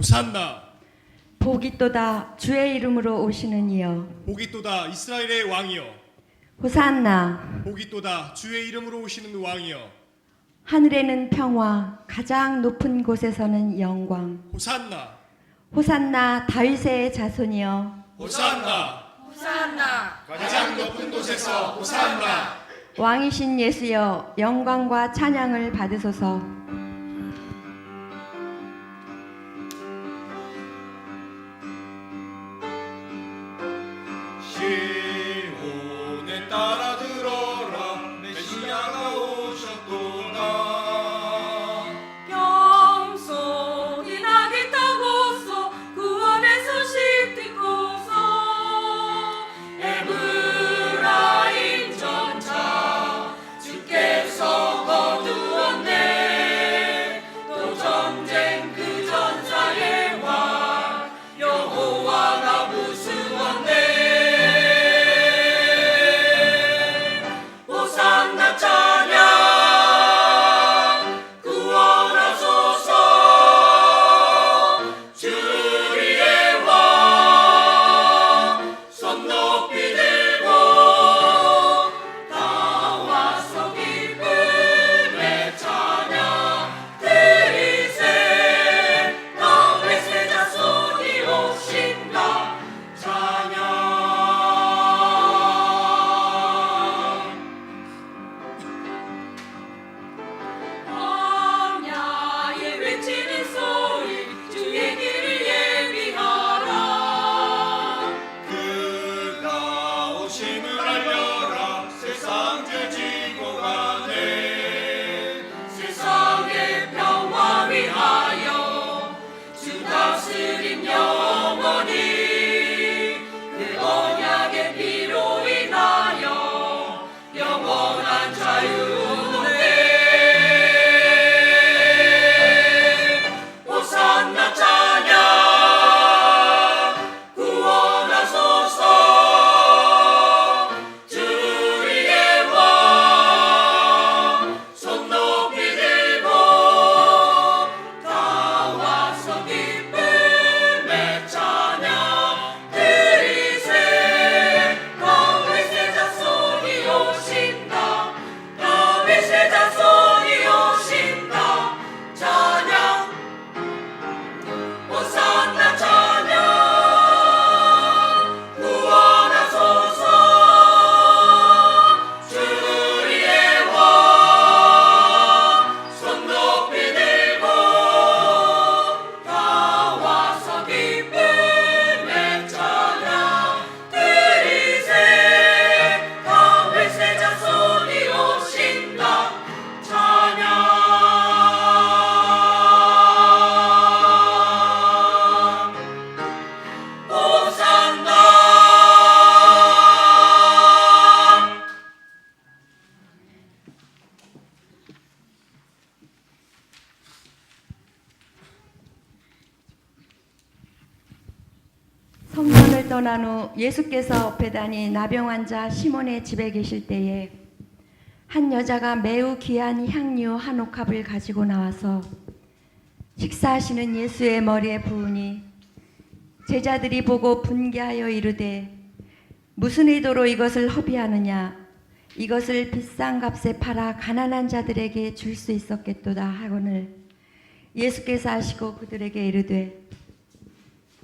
호산나 복이 또다 주의 이름으로 오시는 이여. 복이 또다 이스라엘의 왕이여. 호산나. 복이 또다 주의 이름으로 오시는 왕이여. 하늘에는 평화 가장 높은 곳에서는 영광. 호산나. 호산나 다윗의 자손이여. 호산나. 호산나. 가장 높은 곳에서 호산나. 왕이신 예수여 영광과 찬양을 받으소서 세상 떠난 후 예수께서 배단이 나병 환자 시몬의 집에 계실 때에 한 여자가 매우 귀한 향유 한 옥합을 가지고 나와서 식사하시는 예수의 머리에 부으니 제자들이 보고 분개하여 이르되 무슨 의도로 이것을 허비하느냐? 이것을 비싼 값에 팔아 가난한 자들에게 줄 수 있었겠도다 하거늘 예수께서 하시고 그들에게 이르되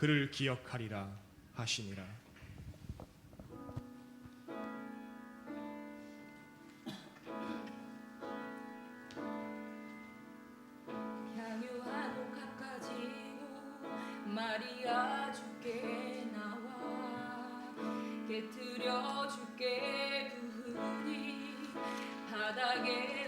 그를 기억하리라 하시니라. 마리아 주께 나와 깨뜨려 주께 부으니 바닥에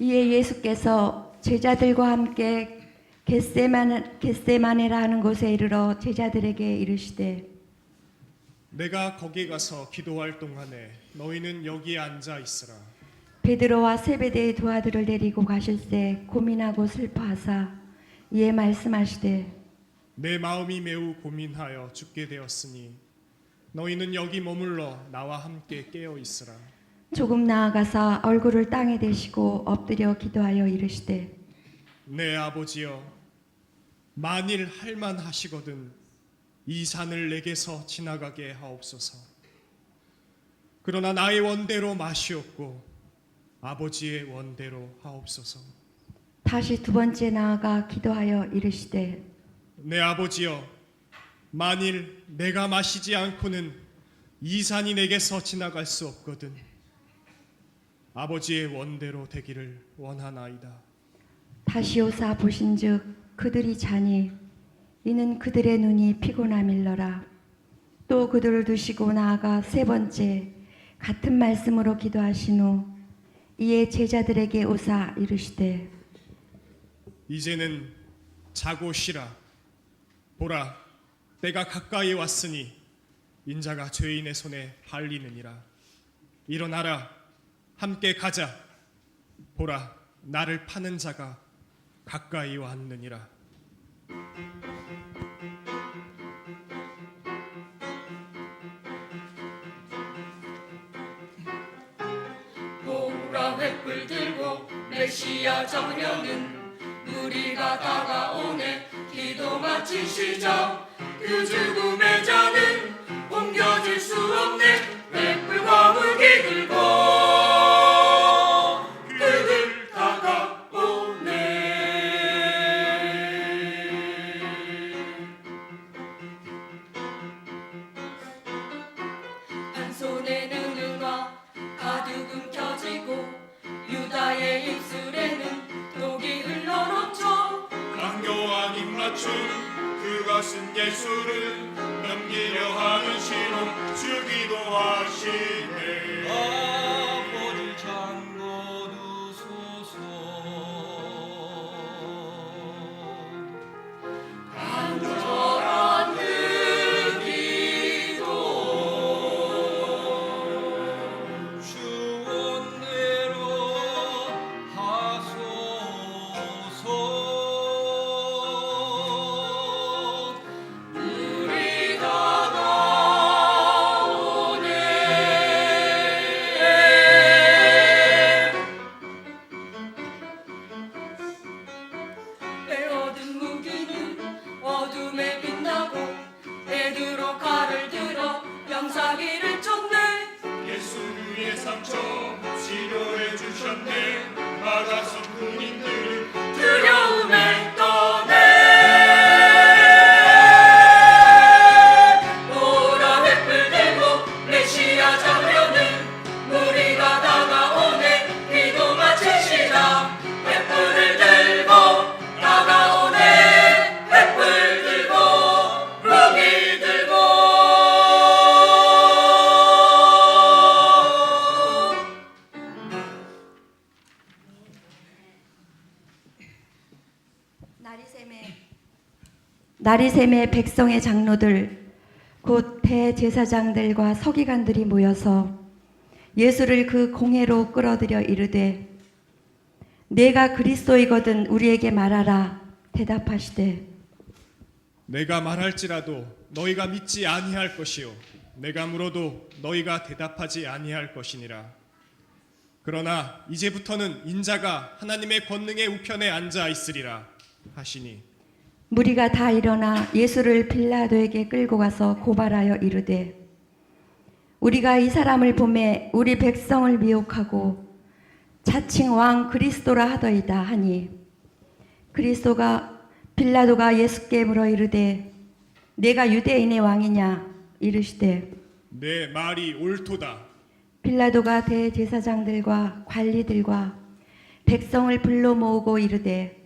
이에 예수께서 제자들과 함께 겟세만 겟세마네라 하는 곳에 이르러 제자들에게 이르시되 내가 거기 가서 기도할 동안에 너희는 여기 앉아 있으라. 베드로와 세베대의 두 아들을 데리고 가실새 고민하고 슬퍼하사 이에 말씀하시되 내 마음이 매우 고민하여 죽게 되었으니 너희는 여기 머물러 나와 함께 깨어 있으라. 조금 나아가사 얼굴을 땅에 대시고 엎드려 기도하여 이르시되 내 아버지여 만일 할만하시거든 이 산을 내게서 지나가게 하옵소서. 그러나 나의 원대로 마시옵고 아버지의 원대로 하옵소서. 다시 두 번째 나아가 기도하여 이르시되 내 아버지여 만일 내가 마시지 않고는 이 산이 내게서 지나갈 수 없거든 아버지의 원대로 되기를 원하나이다. 다시 오사 보신즉 그들이 자니 이는 그들의 눈이 피곤함일러라. 또 그들을 두시고 나아가 세 번째 같은 말씀으로 기도하신 후 이에 제자들에게 오사 이르시되 이제는 자고 쉬라. 보라 때가 가까이 왔으니 인자가 죄인의 손에 팔리느니라. 일어나라 함께 가자. 보라 나를 파는 자가 가까이 왔느니라. 보라 횃불 들고 메시아 정령은 우리가 다가오네. 기도 마치시자 그 죽음의 자는 옮겨질 수 없네. 횃불과 무기 들고 나의 입술에는 독이 흘러넘쳐 강교한 입맞춤 그가 쓴 예수를 넘기려 하는 신호 주기도 하시네 나리샘의 나리샘의 백성의 장로들 곧 대제사장들과 서기관들이 모여서 예수를 그 공회로 끌어들여 이르되 내가 그리스도이거든 우리에게 말하라 대답하시되 내가 말할지라도 너희가 믿지 아니할 것이요 내가 물어도 너희가 대답하지 아니할 것이니라. 그러나 이제부터는 인자가 하나님의 권능의 우편에 앉아 있으리라 하시니 무리가 다 일어나 예수를 빌라도에게 끌고 가서 고발하여 이르되 우리가 이 사람을 보매 우리 백성을 미혹하고 자칭 왕 그리스도라 하더이다 하니 그리스도가 빌라도가 예수께 물어 이르되 내가 유대인의 왕이냐? 이르시되 내 말이 옳도다. 빌라도가 대제사장들과 관리들과 백성을 불러 모으고 이르되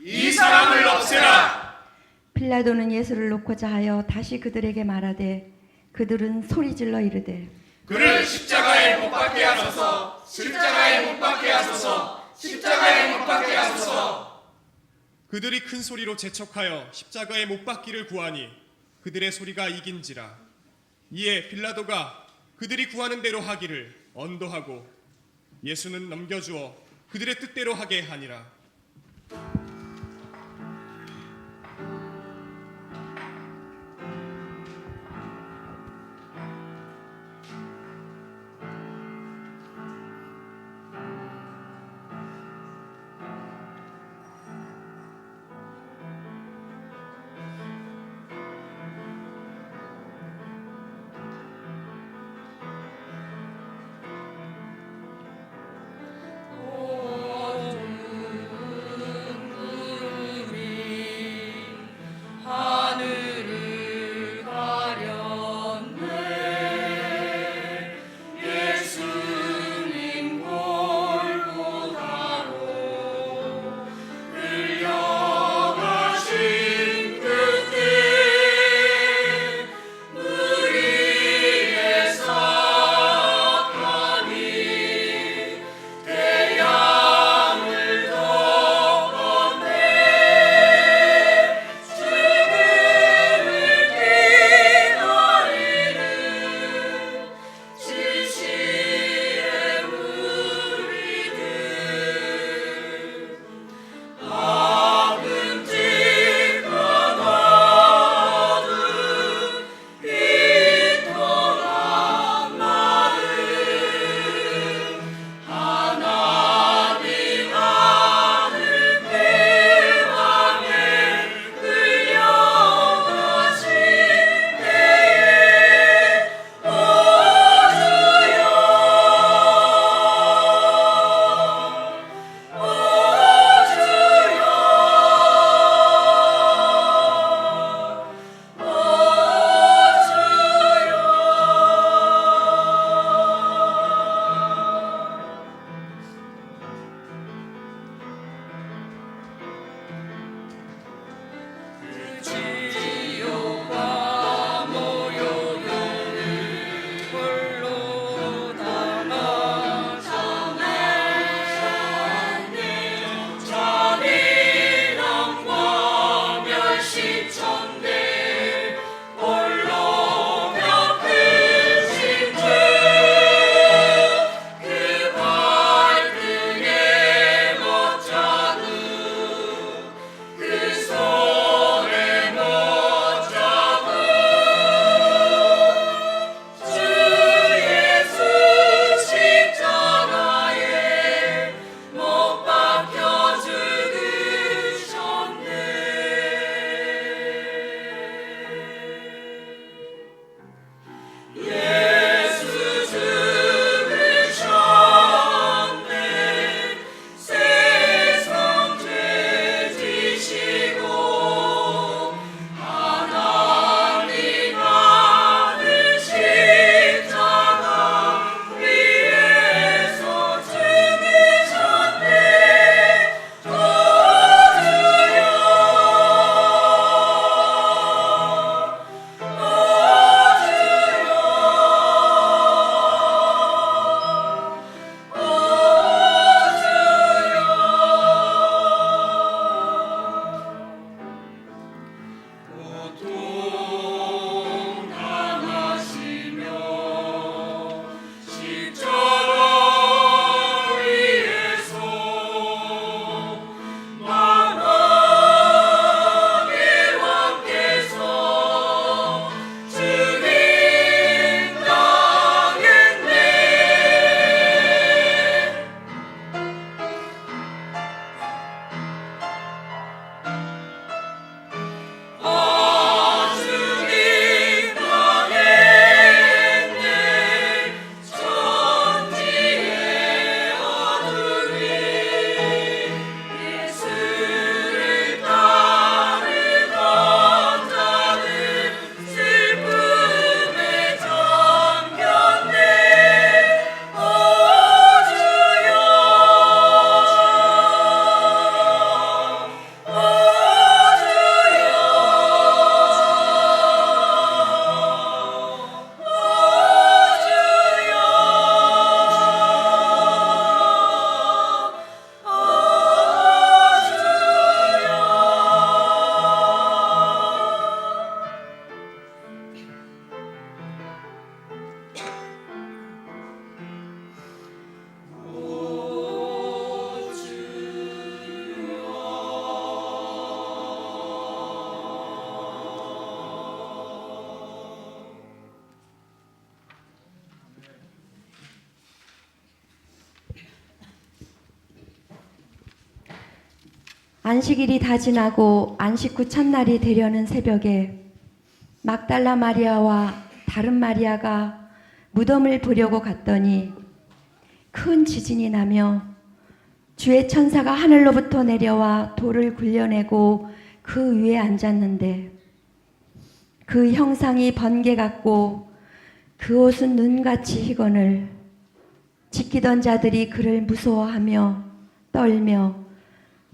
이 사람을 없애라. 필라도는 예수를 놓고자 하여 다시 그들에게 말하되 그들은 소리질러 이르되 그를 십자가에 못 박게 하소서. 십자가에 못 박게 하소서. 십자가에 못 박게 하소서. 그들이 큰 소리로 재촉하여 십자가에 못 박기를 구하니 그들의 소리가 이긴지라. 이에 빌라도가 그들이 구하는 대로 하기를 언도하고 예수는 넘겨주어 그들의 뜻대로 하게 하니라 안식일이 다 지나고 안식 후 첫날이 되려는 새벽에 막달라 마리아와 다른 마리아가 무덤을 보려고 갔더니 큰 지진이 나며 주의 천사가 하늘로부터 내려와 돌을 굴려내고 그 위에 앉았는데 그 형상이 번개 같고 그 옷은 눈같이 희건을 지키던 자들이 그를 무서워하며 떨며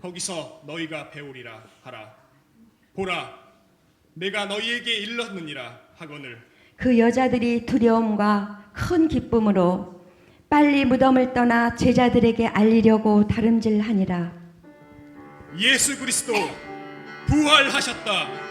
거기서 너희가 배우리라 하라. 보라, 내가 너희에게 일렀느니라 하거늘 그 여자들이 두려움과 큰 기쁨으로 빨리 무덤을 떠나 제자들에게 알리려고 다름질하니라. 예수 그리스도 부활하셨다.